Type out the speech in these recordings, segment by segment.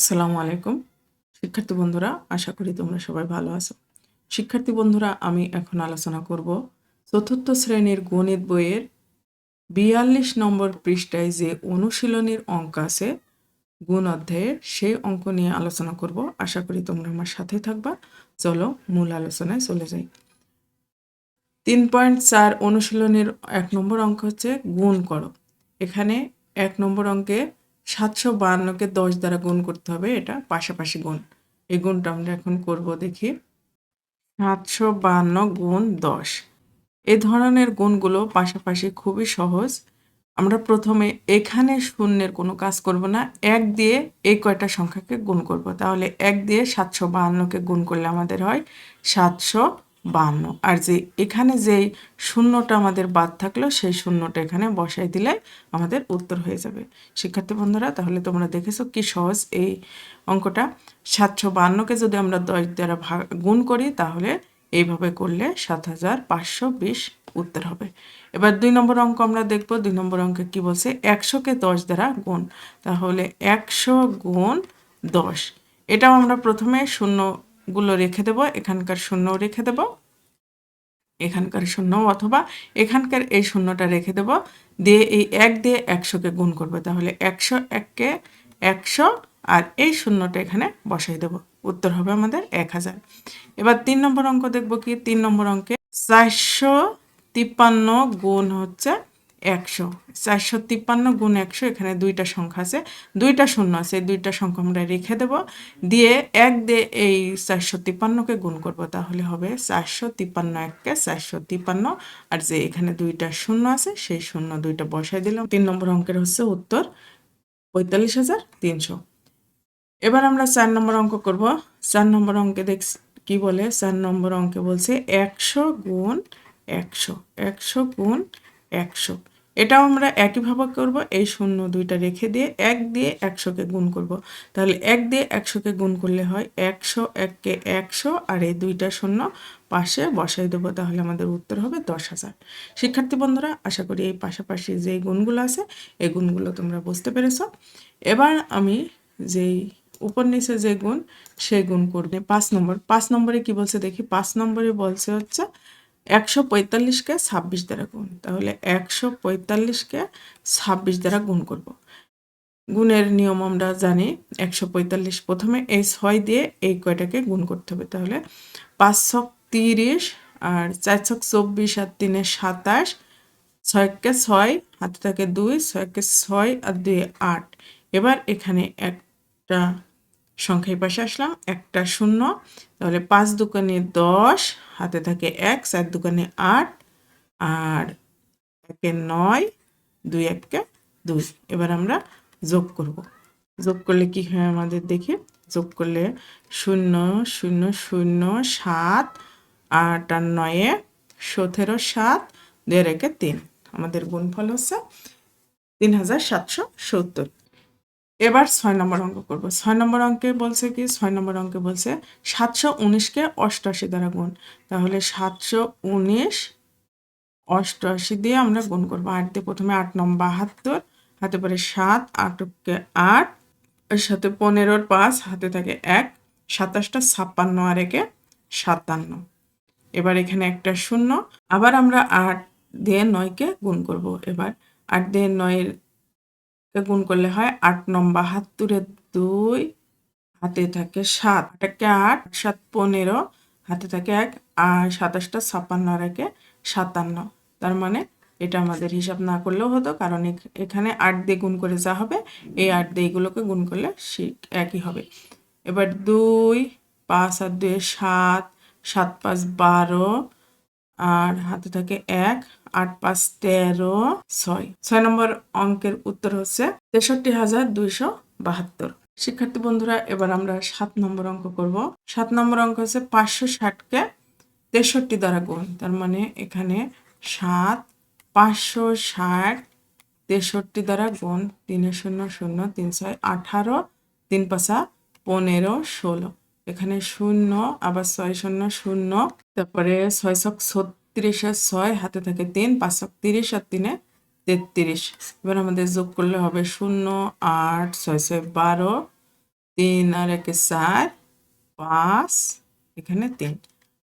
আসসালামু আলাইকুম। শিক্ষার্থী বন্ধুরা, আশা করি তোমরা সবাই ভালো আছো। শিক্ষার্থী বন্ধুরা, আমি এখন আলোচনা করব চতুর্থ শ্রেণির গণিত বইয়ের বিয়াল্লিশ নম্বর পৃষ্ঠায় যে অনুশীলনীর অঙ্ক আছে, গুণ অধ্যায়ের সেই অঙ্ক নিয়ে আলোচনা করব। আশা করি তোমরা আমার সাথে থাকবা। চলো মূল আলোচনায় চলে যাই। তিন পয়েন্ট চার অনুশীলনের এক নম্বর অঙ্ক হচ্ছে গুণ করো। এখানে এক নম্বর অঙ্কে সাতশো বাহান্নকে দশ দ্বারা গুণ করতে হবে, এটা পাশাপাশি গুণ। এই গুণটা আমরা এখন করব দেখি। সাতশো বাহান্ন গুণ দশ। এ ধরনের গুণগুলো পাশাপাশি খুবই সহজ। আমরা প্রথমে এখানে শূন্যের কোনো কাজ করব না, এক দিয়ে এই কয়টা সংখ্যাকে গুণ করব। তাহলে এক দিয়ে সাতশো বাহান্নকে গুণ করলে আমাদের হয় সাতশো বাহান্ন আর যে এখানে যেই শূন্যটা আমাদের বাদ থাকল, সেই শূন্যটা এখানে বসাই দিলে আমাদের উত্তর হয়ে যাবে। শিক্ষার্থী বন্ধুরা, তাহলে তোমরা দেখেছ কি সহজ এই অঙ্কটা। সাতশো বান্নকে যদি আমরা দশ দ্বারা ভাগ গুণ করি, তাহলে এইভাবে করলে সাত হাজার পাঁচশো বিশ উত্তর হবে। এবার দুই নম্বর অঙ্ক আমরা দেখব। দুই নম্বর অঙ্কে কি বলছে? একশোকে দশ দ্বারা গুণ। তাহলে একশো গুণ দশ। এটাও আমরা প্রথমে শূন্যগুলো রেখে দেব, এখানকার শূন্যও রেখে দেব, এখানকার শূন্য অথবা এখানকার এই শূন্যটা রেখে দেব, দিয়ে এই এক দিয়ে একশোকে গুণ করব, তাহলে একশো এককে একশো আর এই শূন্যটা এখানে বসাই দেব, উত্তর হবে আমাদের এক হাজার। এবার তিন নম্বর অঙ্ক দেখব কি? তিন নম্বর অঙ্কে চারশো তিপ্পান্ন গুণ হচ্ছে একশো, চারশো তিপ্পান্ন গুণ একশো, এখানে দুইটা সংখ্যা আছে। দুইটা শূন্য আছে, এই দুইটা সংখ্যা আমরা রেখে দেব। দিয়ে এক দিয়ে এই চারশো তিপ্পান্নকে গুণ করব, তাহলে হবে চারশো তিপ্পান্ন এককে চারশো তিপ্পান্ন। আর যে এখানে দুইটা শূন্য আছে, সেই শূন্য দুইটা বসাই দিলাম। তিন নম্বর অঙ্কের হচ্ছে উত্তর, পঁয়তাল্লিশ হাজার তিনশো। এবার আমরা চার নম্বর অঙ্ক করব। চার নম্বর অঙ্কে দেখ, কি বলে? চার নম্বর অঙ্কে বলছে একশো গুণ একশো একশো গুণ একশো। এটাও আমরা একইভাবে করব, এই শূন্য দুইটা রেখে দিয়ে এক দিয়ে একশোকে গুণ করব। তাহলে এক দিয়ে একশোকে গুণ করলে হয় একশো, এককে একশো আর এই দুইটা শূন্য পাশে বসাই দেবো, তাহলে আমাদের উত্তর হবে দশ হাজার। শিক্ষার্থী বন্ধুরা, আশা করি এই পাশাপাশি যে গুণগুলো আছে, এই গুণগুলো তোমরা বুঝতে পেরেছ। এবার আমি যেই উপর নিচে যে গুণ, সেই গুণ করবে। পাঁচ নম্বর, পাঁচ নম্বরে কি বলছে দেখি? পাঁচ নম্বরে বলছে হচ্ছে একশো পঁয়তাল্লিশকে ছাব্বিশ দ্বারা গুণ। তাহলে একশো পঁয়তাল্লিশকে ছাব্বিশ দ্বারা গুণ করব। গুণের নিয়ম আমরা জানি, একশো পঁয়তাল্লিশ প্রথমে এই ছয় দিয়ে এই কয়টাকে গুণ করতে হবে। তাহলে পাঁচ ছক তিরিশ আর চার ছক চব্বিশ আর তিনে সাতাশ, ছয়কে ছয়, হাতে থাকে দুই, ছয়কে ছয় আর দুই আট। এবার এখানে একটা সংখ্যায় পাশে আসলাম, একটা শূন্য, তাহলে পাঁচ দোকানে দশ, হাতে থাকে এক, চার দোকানে আট, আর একে নয়, দুই একে দুই। এবার আমরা যোগ করব। যোগ করলে কি হয় আমাদের দেখি? যোগ করলে শূন্য শূন্য শূন্য, সাত, আট আর নয়ে সতেরো, সাত, দুই একে তিন। আমাদের গুণফল হচ্ছে তিন হাজার সাতশো সত্তর। এবার ছয় নম্বর অঙ্ক করব। ছয় নম্বর অঙ্কে বলছে কি? ছয় নম্বর অঙ্কে বলছে সাতশো উনিশকে অষ্টআশি দ্বারা গুণ। তাহলে সাতশো উনিশ অষ্টআশি দিয়ে আমরা গুণ করব। আট দিয়ে প্রথমে আট নম্বর বাহাত্তর, হাতে পরে সাত আটকে আট, এর সাথে পনেরোর পাঁচ, হাতে থাকে এক, সাতাশটা ছাপ্পান্ন আর একে সাতান্ন। এবার এখানে একটা শূন্য। আবার আমরা আট দিয়ে নয়কে গুণ করব। এবার আট দিয়ে নয়ের গুণ করলে হয় আট নম্বর বাহাত্তরের দুই, হাতে থাকে সাত। আটকে আট, সাত পনেরো, হাতে থাকে এক, আর সাতাশটা ছাপ্পান্ন আর একে সাতান্ন। তার মানে এটা আমাদের হিসাব না করলেও হতো, কারণ এখানে আট দিয়ে গুণ করে যা হবে, এই আট দিয়ে এগুলোকে গুণ করলে শিখ একই হবে। এবার দুই, পাঁচ আর দুই সাত সাত পাঁচ বারো আর হাতে থাকে এক, আট, পাঁচ, তেরো, ছয়। ছয় নম্বর অঙ্কের উত্তর হচ্ছে তেষট্টি হাজার দুইশো বাহাত্তর। শিক্ষার্থী বন্ধুরা, এবার আমরা সাত নম্বর অঙ্ক করব। সাত নম্বর অঙ্ক হচ্ছে পাঁচশো ষাটকে তেষট্টি দ্বারা গুণ। তার মানে এখানে সাত, পাঁচশো ষাট, তেষট্টি দ্বারা গুণ, তিনে শূন্য শূন্য, তিন ছয়, আঠারো, তিন পাঁচা, পনেরো, ষোলো। এখানে শূন্য, আবার ছয় শূন্য শূন্য, তারপরে ছয় ছক ছত্রিশ ছয় হাতে থাকে তিন, পাঁচ ছক তিরিশ আর তিনে তেত্রিশ। এবার আমাদের যোগ করলে হবে শূন্য, আট, ছয় ছয় বারো, তিন আর একে চার, পাঁচ, এখানে তিন।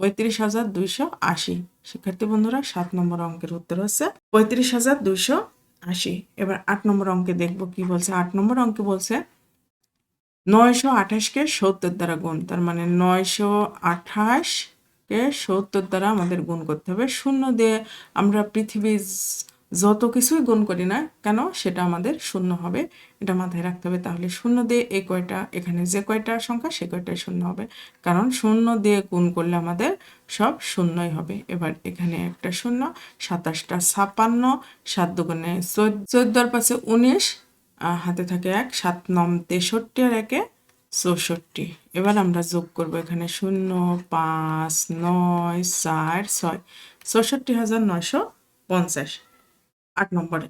পঁয়ত্রিশ হাজার দুইশো আশি। শিক্ষার্থী বন্ধুরা, সাত নম্বর অঙ্কের উত্তর হচ্ছে পঁয়ত্রিশ হাজার দুইশো আশি। এবার আট নম্বর অঙ্কে দেখব কি বলছে। আট নম্বর অঙ্কে বলছে নয়শো আঠাশকে সত্তর দ্বারা গুণ, তার মানে নয়শো আঠাশকে সত্তর দ্বারা আমাদের গুণ করতে হবে। শূন্য দিয়ে আমরা পৃথিবীর যত কিছুই গুণ করি না কেন, সেটা আমাদের শূন্য হবে, এটা মাথায় রাখতে হবে। তাহলে শূন্য দিয়ে এই কয়টা, এখানে যে কয়টা সংখ্যা, সে কয়টাই শূন্য হবে। কারণ শূন্য দিয়ে গুণ করলে আমাদের সব শূন্যই হবে। এবার এখানে একটা শূন্য, সাতাশটা ছাপান্ন সাত দুগুণে চোদ্দোর পাশে উনিশ আহ, হাতে থাকে এক সাত নম তেষট্টি আর একে চৌষট্টি। এবার আমরা যোগ করব এখানে শূন্য পাঁচ নয় চার ছয়। চৌষট্টি হাজার নয়শো পঞ্চাশ। আট নম্বর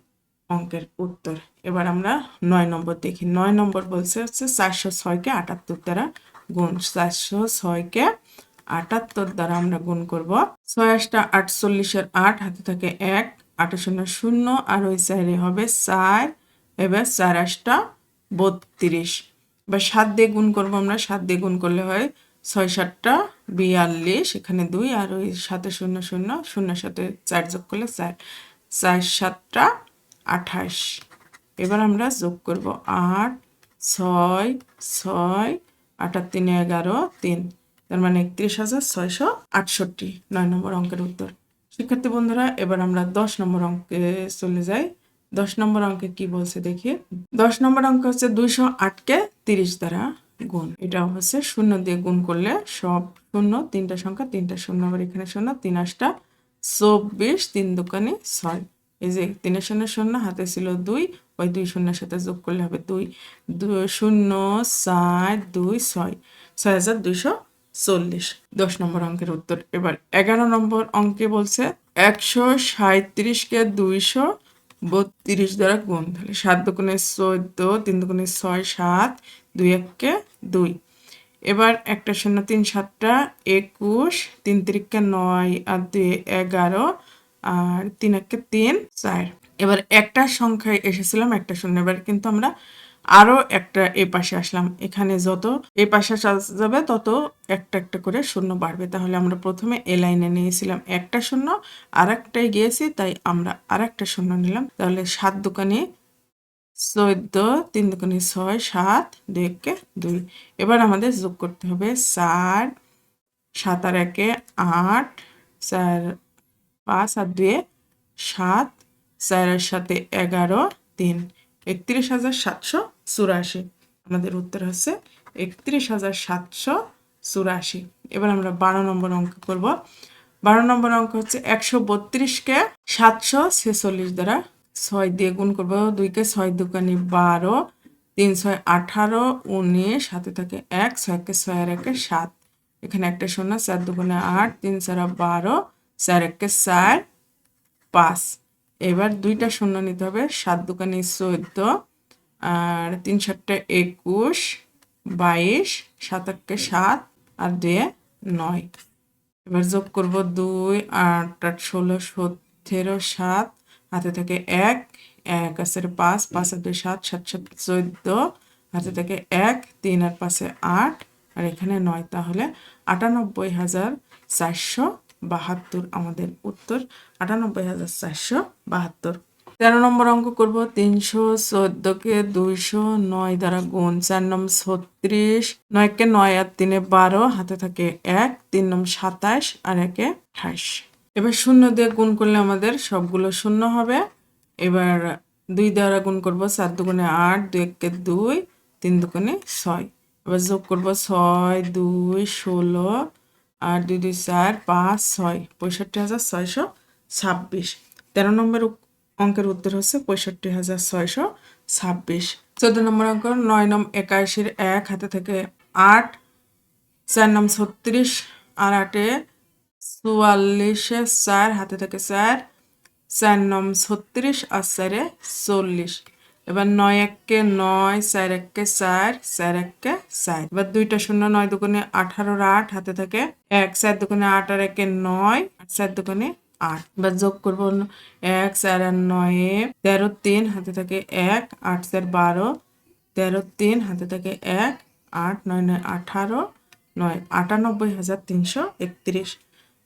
অঙ্কের উত্তর। এবার আমরা নয় নম্বর দেখি। নয় নম্বর বলছে হচ্ছে চারশো ছয়কে আটাত্তর দ্বারা গুণ। চারশো ছয়কে আটাত্তর দ্বারা আমরা গুণ করব। ছয় আটটা আটচল্লিশের আট হাতে থাকে এক আট শূন্য শূন্য আর ওই সাইডে হবে চার এবার চার আটটা বত্রিশ। এবার সাত দিয়ে গুণ করব আমরা, সাত দিয়ে গুণ করলে হয় ছয় সাতটা বিয়াল্লিশ, এখানে দুই আর ওই সাথে শূন্য শূন্য শূন্য সাথে চার যোগ করলে চার চার সাতটা আঠাশ। এবার আমরা যোগ করব আট, ছয় ছয় আটার তিনে এগারো, তিন। তার মানে একত্রিশ হাজার ছয়শো আটষট্টি, নয় নম্বর অঙ্কের উত্তর। শিক্ষার্থী বন্ধুরা, এবার আমরা দশ নম্বর অঙ্কে চলে যাই। দশ নম্বর অঙ্কে কি বলছে দেখি? দশ নম্বর অঙ্ক হচ্ছে দুইশো আটকে তিরিশ দ্বারা গুণ। এটা হচ্ছে শূন্য দিয়ে গুণ করলে সব শূন্য, তিনটা সংখ্যা, তিনটা শূন্য, আবার এখানে শূন্য, তিন আটটা, চব্বিশ, তিন দোকানে ছয়। এই যে তিনের শূন্য শূন্য, হাতে ছিল দুই, ওই দুই শূন্যের সাথে যোগ করলে হবে দুই। শূন্য, চার, দুই, ছয়। ছয় হাজার দুইশো চল্লিশ। দশ নম্বর অঙ্কের উত্তর। এবার এগারো নম্বর অঙ্কে বলছে একশো সাঁত্রিশকে দুইশো বত্রিশ দ্বারা গুণ, তাহলে সাত দোকানে চোদ্দ, তিন দোকানে ছয়, সাত, দুই এককে দুই। এবার একটা শূন্য তিন সাতটা, একুশ, তিন তিরিককে নয়, আর দুই এগারো, আর তিন এককে তিন, চার। এবার একটা সংখ্যায় এসেছিলাম একটা শূন্য। এবার কিন্তু আমরা আরও একটা এ পাশে আসলাম। এখানে যত এ পাশে যাবে তত একটা একটা করে শূন্য বাড়বে। তাহলে আমরা প্রথমে এ লাইনে নিয়েছিলাম একটা শূন্য আর একটাই গিয়েছি, তাই আমরা আর একটা শূন্য নিলাম। তাহলে সাত দোকানে চোদ্দ, তিন দোকানে ছয়, সাত, দুই একে দুই। এবার আমাদের যোগ করতে হবে চার, সাত আর একে আট, চার পাঁচ আর দুয়ে সাত, চারের সাথে এগারো, তিন। একত্রিশ হাজার সাতশো চুরাশি। আমাদের উত্তর হচ্ছে একত্রিশ হাজার সাতশো চুরাশি। এবার আমরা বারো নম্বর অঙ্ক করব। বারো নম্বর অঙ্ক হচ্ছে একশো বত্রিশকে সাতশো ছেচল্লিশ দ্বারা ছয় দিয়ে গুণ করব। দুইকে ছয় দোকানি বারো, তিন ছয় আঠারো, উনিশ হাতে থাকে এক, ছয়কে ছয় আর একে সাত। এখানে একটা শূন্য, চার দুগুণে আট, তিন চারা বারো, চার একে চার, পাঁচ। এবার দুইটা শূন্য নিতে হবে। সাত দোকানে চোদ্দ, আর তিন সাতটা একুশ, বাইশ, সাত একে সাত, আর দুয়ে নয়। এবার যোগ করব দুই, আট আট, ষোলো, সতেরো, সাত, হাতে থেকে এক এক আছে পাঁচ পাঁচ আর দুই সাত সাত সাত, চোদ্দ, হাতে থেকে এক, তিন আর পাশে আট, আর এখানে নয়, তাহলে আটানব্বই হাজার চারশো বাহাত্তর, আমাদের উত্তর আটানব্বই হাজার চারশো বাহাত্তর। তেরো নম্বর অঙ্ক করব, তিনশো চোদ্দকে দুইশো নয় দ্বারা গুণ চার নম ছত্রিশ, নয়কে নয় আর তিনে বারো, হাতে থাকে এক, তিন নম সাতাশ আর একে আঠাশ। এবার শূন্য দিয়ে গুণ করলে আমাদের সবগুলো শূন্য হবে। এবার দুই দ্বারা গুণ করব, চার দুগুণে আট দুই একে দুই, তিন দুগুণে ছয়। এবার যোগ করব ছয়, দুই, ষোলো আর দুই দুই চার পাঁচ ছয়, পঁয়ষট্টি হাজার ছয়শো ছাব্বিশ। তেরো নম্বর অঙ্কের উত্তর হচ্ছে পঁয়ষট্টি হাজার ছয়শো ছাব্বিশ। চোদ্দ নম্বর অঙ্ক নয় নম একাশির এক, হাতে থেকে আট, চার নম ছত্রিশ, আর আটে চুয়াল্লিশে চার, হাতে থেকে চার চার নম ছত্রিশ, আর চারে চল্লিশ। এবার নয় এককে নয়, চার এককে চার চার এককে চার। এবার দুইটা শূন্য, নয় দোকানে আঠারোর আট, হাতে থাকে এক, চার দোকানে আট আর একে নয়, আর চার দোকানে আট। এবার যোগ করব এক, চার আর নয়ে তেরো তিন, হাতে থাকে এক, আট চার বারো, তেরো তিন, হাতে থাকে এক, আট, নয় নয় আঠারো, নয় আটানব্বই হাজার তিনশো একত্রিশ।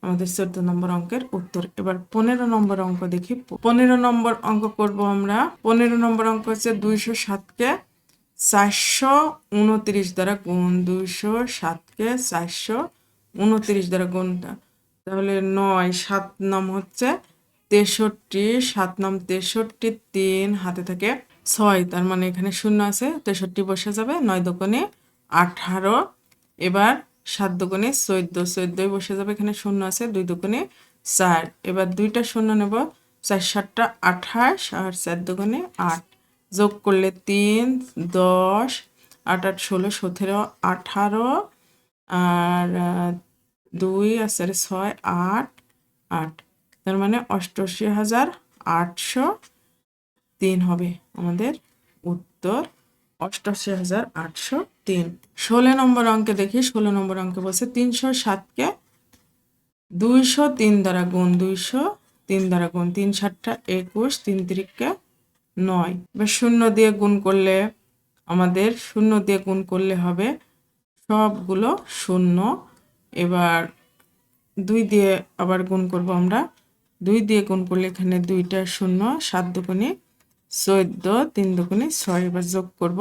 আমাদের চোদ্দ নম্বর অঙ্কের উত্তর। এবার পনেরো নম্বর অঙ্ক দেখি। পনেরো নম্বর অঙ্ক করব আমরা। পনেরো নম্বর অঙ্ক হচ্ছে দুইশো সাতকে চারশো উনত্রিশ দ্বারা গুণ দুইশো সাতকে চারশো উনত্রিশ দ্বারা গুণটা। তাহলে নয়, সাত নাম হচ্ছে তেষট্টি, সাত নাম তেষট্টি, তিন হাতে থাকে ছয়। তার মানে এখানে শূন্য আছে, তেষট্টি বসে যাবে নয় দোকানে আঠারো। এবার সাত দোকানে চোদ্দ, চোদ্দই বসে যাবে, এখানে শূন্য আছে, দুই দোকানে চার। এবার দুইটা শূন্য নেব, চার সাতটা আঠাশ আর চার দোকানে আট। যোগ করলে তিন, দশ, আট আট, ষোলো, সতেরো, আঠারো, আর দুই, আর ছয়, আট আট। তার মানে অষ্টআশি হাজার আটশো তিন হবে আমাদের উত্তর। অষ্টআশি হাজার আটশো তিন। ষোলো নম্বর অঙ্কে দেখি, ষোলো নম্বর অঙ্কে বলছে তিনশো সাতকে দুইশো তিন দ্বারা গুণ দুইশো, তিন দ্বারা গুণ তিন সাতটা একুশ, তিন তিরিককে নয়। এবার শূন্য দিয়ে গুণ করলে আমাদের, শূন্য দিয়ে গুণ করলে হবে সবগুলো শূন্য। এবার দুই দিয়ে আবার গুণ করব আমরা। দুই দিয়ে গুণ করলে এখানে দুইটা শূন্য, সাত দুগুণে চোদ্দ, তিন দুগুণে ছয়। এবার যোগ করব।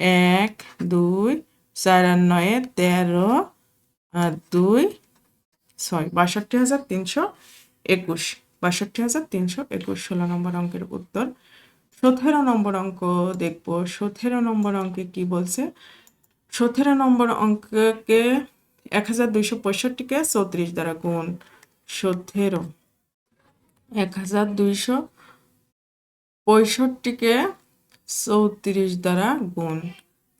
এক, দুই, চার নয়ে, তেরো দুই, ছয়। বাষট্টি হাজার তিনশো একুশ। বাষট্টি হাজার তিনশো একুশ। ষোলো নম্বর অঙ্কের উত্তর। সতেরো নম্বর অঙ্ক দেখব। সতেরো নম্বর অঙ্কে কি বলছে? সতেরো নম্বর অঙ্ককে এক হাজার দুইশো পঁয়ষট্টিকে চৌত্রিশ দ্বারা গুণ। সতেরো। এক হাজার দুইশো পঁয়ষট্টিকে চৌত্রিশ দ্বারা গুণ।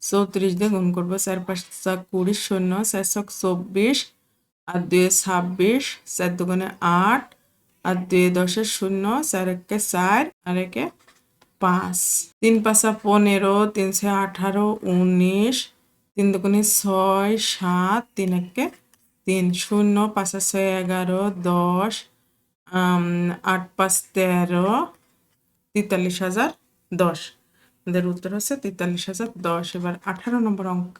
চৌত্রিশ দিয়ে গুণ করব, চার পাঁচটা কুড়ি, শূন্য চারশো চব্বিশ, আর দুয়ে ছাব্বিশ, চার দুগুণে আট, আর দুয়ে দশে শূন্য, চার একে চার, আর একে পাঁচ। তিন পাঁচা পনেরো তিনশো আঠারো, উনিশ, তিন দুগুণে ছয়, সাত, তিন একে তিন, শূন্য, পাঁচা ছয় এগারো, দশ আট পাঁচ তেরো, তেতাল্লিশ হাজার দশ। আমাদের উত্তর হচ্ছে তেতাল্লিশ হাজার দশ, এবার আঠারো নম্বর অঙ্ক।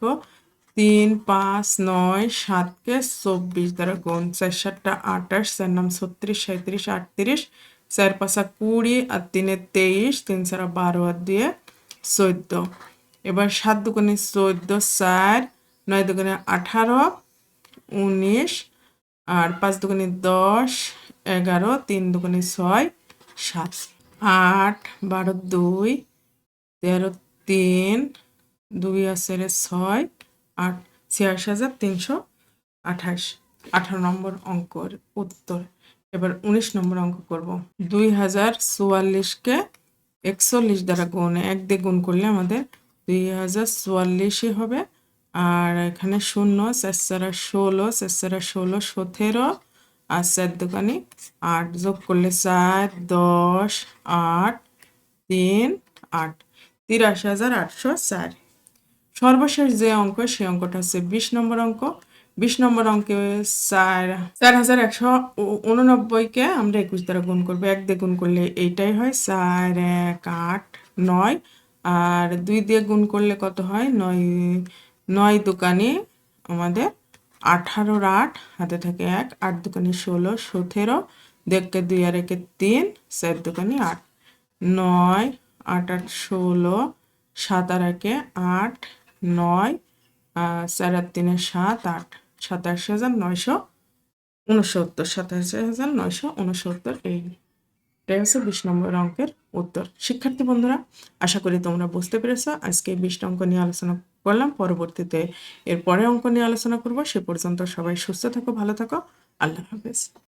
তিন, পাঁচ, নয়, সাতকে চব্বিশ দ্বারা গুণ চার, সাতটা আঠাশ, চার নাম ছত্রিশ সাঁত্রিশ আটত্রিশ, চার পাঁচা কুড়ি, আর তিনে তেইশ, তিন চারা বারো, আর দিয়ে চোদ্দ। এবার সাত দুগুণে চোদ্দ, চার, নয় দুগুণে আঠারো, উনিশ, আর পাঁচ দুগুণে দশ, এগারো, তিন দুগুণে ছয়, সাত, আট, বারো, দুই তেরো, তিন, দুই আছে রে ছয়, আট, ছিয়াশি হাজার তিনশো আঠাশ। আঠারো নম্বর অঙ্কর উত্তর। এবার উনিশ নম্বর অঙ্ক করব। দুই হাজার চুয়াল্লিশকে একচল্লিশ দ্বারা গুণ, এক দিয়ে গুণ করলে আমাদের দুই হাজার চুয়াল্লিশই হবে। আর এখানে শূন্য চারচারা ষোলো চারচারা ষোলো সতেরো, আর চার দোকানি আট যোগ করলে চার, দশ, আট, তিন, আট। তিরাশি হাজার আটশো চার। সর্বশেষ যে অঙ্ক, সেই অঙ্কটা হচ্ছে বিশ নম্বর অঙ্ক। বিশ নম্বর অঙ্কে চার চার হাজার একশো উননব্বইকে আমরা একুশ দ্বারা গুণ করব। এক দিয়ে গুণ করলে এইটাই হয় চার, এক, আট, নয়। আর দুই দিয়ে গুণ করলে কত হয়? নয় নয় দোকানে আমাদের আঠারোর আট, হাতে থাকে এক, আট দোকানে ষোলো, সতেরো, দেখকে দুই আর একে তিন, চার দোকানে আট। নয় আট আট ষোলো, সাত আর একে আট, নয় চার তিনে সাত, আট সাতাশি হাজার নয়শো উনসত্তর সাতাশি হাজার নয়শো উনসত্তর। এই এটাই হচ্ছে বিশ নম্বর অঙ্কের উত্তর। শিক্ষার্থী বন্ধুরা, আশা করি তোমরা বুঝতে পেরেছ। আজকে বিশটা অঙ্ক নিয়ে আলোচনা করলাম। পরবর্তীতে এর পরে অঙ্ক নিয়ে আলোচনা করব। সে পর্যন্ত সবাই সুস্থ থাকো, ভালো থাকো। আল্লাহ হাফেজ।